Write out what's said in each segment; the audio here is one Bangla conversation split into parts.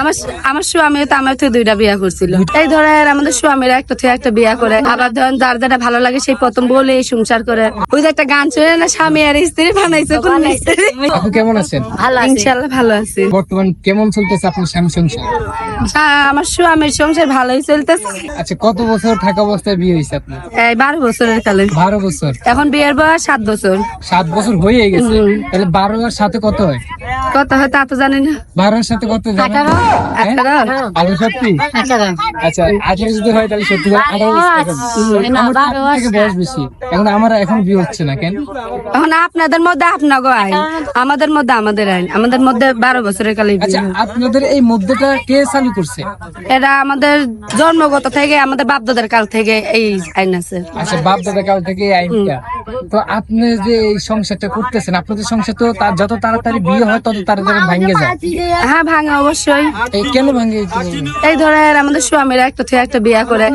আমার আমার স্বামী তো আমার থেকে দুইটা বিয়া করছিল। এই ধরেন আমাদের স্বামীরা একটা থেকে একটা বিয়া করে। আবার ধরেন যার যেটা ভালো লাগে সেই প্রথম বলে সংসার করে। ওই যে একটা গান চলে না স্বামী আর স্ত্রী বানাইছে কোন কেমন আছেন? ইনশাল্লাহ ভালো আছি। বর্তমান কেমন চলতেছে আপনার স্বামী সংসার? হ্যাঁ, আমার স্বামীর সংসার ভালোই চলতেছে। আচ্ছা কত বছর থাকা অবস্থায় বিয়ে হয়েছে আপনার? এই বারো বছরের কালে। বারো বছর। এখন বিয়ের বয়স সাত বছর। সাত বছর হয়ে গেছে। তাহলে বারো আর সাথে কত হয়? কত হয় তা তো জানি না। বারোর সাথে কত? হ্যাঁ? আঠারো? সত্যি? আচ্ছা আঠারো যদি হয় তাহলে সত্যি আঠারো বয়স বেশি। এখন আমার এখন বিয়ে হচ্ছে না কেন? এখন আপনাদের মধ্যে আপনাগো আইন। আমাদের মধ্যে আমাদের আইন। আমাদের মধ্যে বারো বছরের কালে আচ্ছা আপনাদের এই মধ্যেটা কে চালু করছে? এটা আমাদের জন্মগত থেকে আমাদের বাপদাদার কাল থেকে এই আইন আছে। আচ্ছা বাপ দাদা কাল থেকে এই আইনটা। তো আপনি যে এই সংসারটা করতেছেন আপনাদের সংসার তো তার যত তাড়াতাড়ি বিয়ে হয় তত তাড়াতাড়ি ভাঙ্গে যায়। হ্যাঁ ভাঙে অবশ্যই। এই কেন বলবেন? এই ধরেন আমাদের স্বামীরা একটা থেকে একটা বিয়া করে।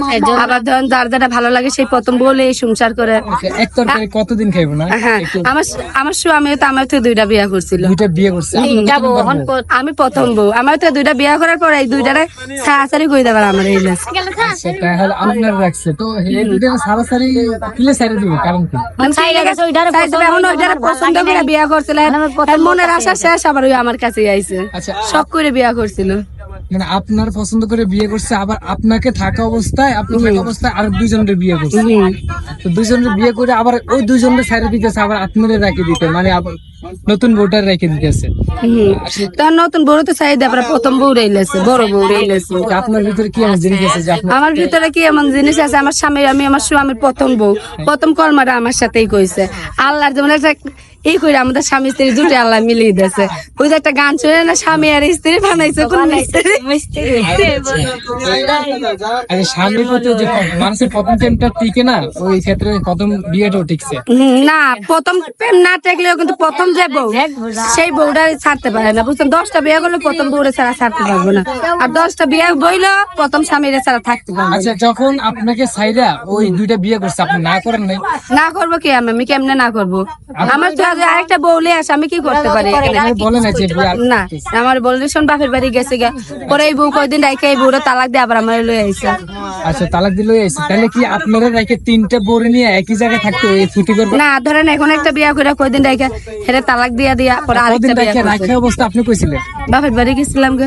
আবার ধরেন যার যেটা ভালো লাগে সেই প্রথম বলে সংসার করে। আচ্ছা, এক তরকারি কতদিন খাইবো না? হ্যাঁ আমার আমার স্বামী তো আমার থেকে দুইটা বিয়া করছিল। দুইটা বিয়ে আমি প্রথম বউ। আমার তো দুইটা বিয়া করার পরে এই দুইটারে ছাড়াছাড়ি করে দেবার আমার এই আচ্ছা, আপনার রাখছে। তো এই দুইটা সারাসারি কিলে সারি দিব কারণ কি? পছন্দ করে বিয়া করছিল। মনের আশা শেষ আবার ওই আমার কাছে আইছে। সব শখ করে বিয়া করছিল। মানে আপনার পছন্দ করে বিয়ে করছে আবার আপনাকে থাকা অবস্থায় আপনি থাকা অবস্থায় আর দুইজনের বিয়ে করছে। তো দুইজনের বিয়ে করে আবার ওই দুইজনের সাইডে দিতেছে আবার আপনাদের রেখে দিতে মানে আবার নতুন ভোটার রেখে দিতেছে। তখন নতুন বড় তো চাই দেয় প্রথম বউ রেইলেছে বড় বউ রেইলেছে আপনার ভিতরে কি এমন জিনিস আছে আমার ভিতরে কি এমন জিনিস আছে? আমার স্বামী আমি আমার স্বামীর প্রথম বউ। প্রথম কর্মটা আমার সাথেই কইছে। আল্লাহর যেমন একটা এই করে আমাদের স্বামী স্ত্রী দুটো আল্লাহ মিলিয়ে দিয়েছে। ওই যে একটা গান চলে না স্বামী আর স্ত্রী বানাইছে কোন মিস্ত্রি? আরে স্বামীর প্রতি যে মানুষের প্রথম প্রেমটা টিকে না ওই ক্ষেত্রে প্রথম বিয়েটাও টিকছে। না প্রথম প্রেম না থাকলেও কিন্তু প্রথম যে বউ সেই বউটা ছাড়তে পারে না বুঝছেন? দশটা বিয়ে করলে প্রথম বউরে ছাড়া ছাড়তে পারব না। আর দশটা বিয়ে বইলো প্রথম স্বামীরে ছাড়া থাকতে পারব আচ্ছা যখন আপনাকে সাইরা ওই দুইটা বিয়ে করছে আপনি না করেন নাই? না করব কি আমি? আমি কেমনে না করব? আমার আরেকটা বউলে আসে আমি কি করতে পারি? না আমার শোন বাপের বাড়ি গেছে গা পরে এই বউ কয়দিন রাইখে এই বউরা তালাক দিয়ে আবার আমার লয়ে আইসা আচ্ছা তালাক দিলে এসে তাহলে কি আপনারা রেখে তিনটা নিয়ে একই জায়গায় থাকতে ওই ছুটি করবে? না ধরেন এখন একটা বিয়া করে কয়দিন রাইখা হেরে তালাক দিয়া দিয়া পরে আরেকটা বিয়া অবস্থা আপনি কইছিলেন? বাপের বাড়ি গেছিলাম গা।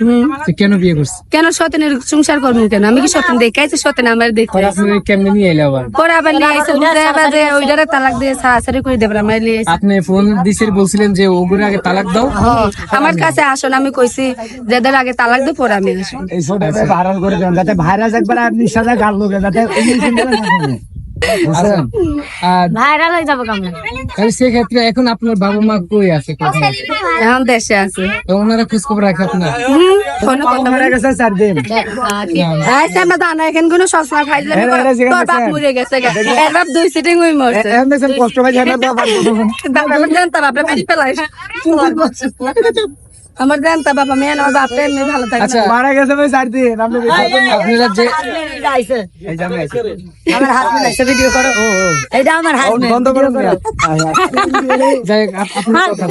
হুম। কেন বিয়ে করছে? কেন সতেনের সংসার করবেন কেন? আমি কি সতেন দেখাইছি? সতেন আমার দেখতে পরে আপনি কেমনে নিয়ে এলে আবার? পরে আবার নিয়ে বুঝতে আবার যে ওইটারে তালাক দিয়ে সারাসারি করে দেবে আমার নিয়ে আইসে আপনি ফোন দিছেন বলছিলেন যে ওগুলো আগে তালাক দাও। হ্যাঁ, আমার কাছে আসুন আমি কইছি যাদের আগে তালাক পরে আমি আসুন। এই ছোটটা ভাইরাল করে দেন যাতে ভাইরাস একবার আপনি সাদা গাল লোকে যাতে ভাইরাল হয়ে যাব কেমন? তাহলে সেক্ষেত্রে এখন আপনার বাবা মা কই আছে? এখন দেশে আছে। ওনারা খোঁজ খবর রাখে আপনার? ফোনে কথা মারা গেছে চার দিন আইসে আমরা দানা এখান কোনো সসলা খাইলে তোর বাপ মরে গেছে। এর বাপ দুই সিটিং হই মরছে এমন দেখছেন কষ্ট পাই জানা তো আবার জানতা বাপরে মেরে ফেলাই আমার জানতা বাবা মেয়ে আমার বাপরে এমনি ভালো থাকে আচ্ছা। মারা গেছে ভাই চার দিন আপনি আপনারা যে এই যে আমি আমার হাত ভিডিও করো। এইটা আমার হাত ও, বন্ধ করুন না। যাই আপনার কথা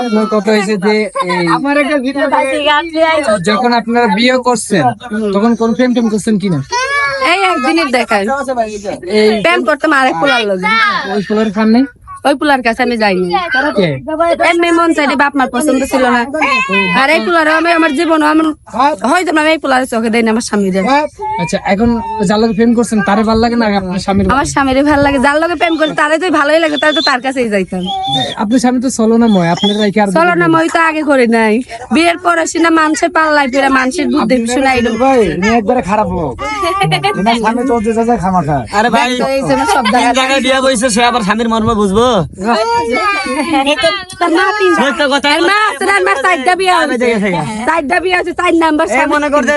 আপনার কথা হয়েছে যে এই আমার একটা ভিডিও যখন আপনারা বিয়ে করছেন তখন কোন প্রেম টেম করছেন কিনা? এই একদিনের দেখায় এই প্রেম করতাম আরেক পোলার লগে। ওই ফুলের খান নেই? ওই পুলার কাছে আমি যাইনি। এমনি মন চাইলে বাপ মার পছন্দ ছিল না। আর এই পোলার আমি আমার জীবন আমার হয়তো না আমি এই পোলার চোখে দেয় না আমার স্বামী দেয়। আচ্ছা এখন যার লগে প্রেম করছেন তারে ভালো লাগে না আপনার স্বামীর আমার স্বামীর ভালো লাগে যার লগে প্রেম করি তারে তো ভালোই লাগে তারে তো তার কাছেই যাইতাম। আপনার স্বামী তো চলো না ময় আপনার রাইকে আর চলো না মই তো আগে করি নাই। বিয়ের পরে সিনা মানুষের পাল্লাই ফিরে মানুষের বুদ্ধি শুনাই মেয়ে একবারে খারাপ এনার সামনে চলতে যাচ্ছে খামাখা। আরে ভাই এই জন্য সব জায়গায় বিয়া বইছে সে আবার স্বামীর মর্ম বুঝব? মা তিন সত্য কথা আছে, মা চারটা বিয়ে হয়েছে। চারটা বিয়ে আছে চার নাম্বার মনে করতে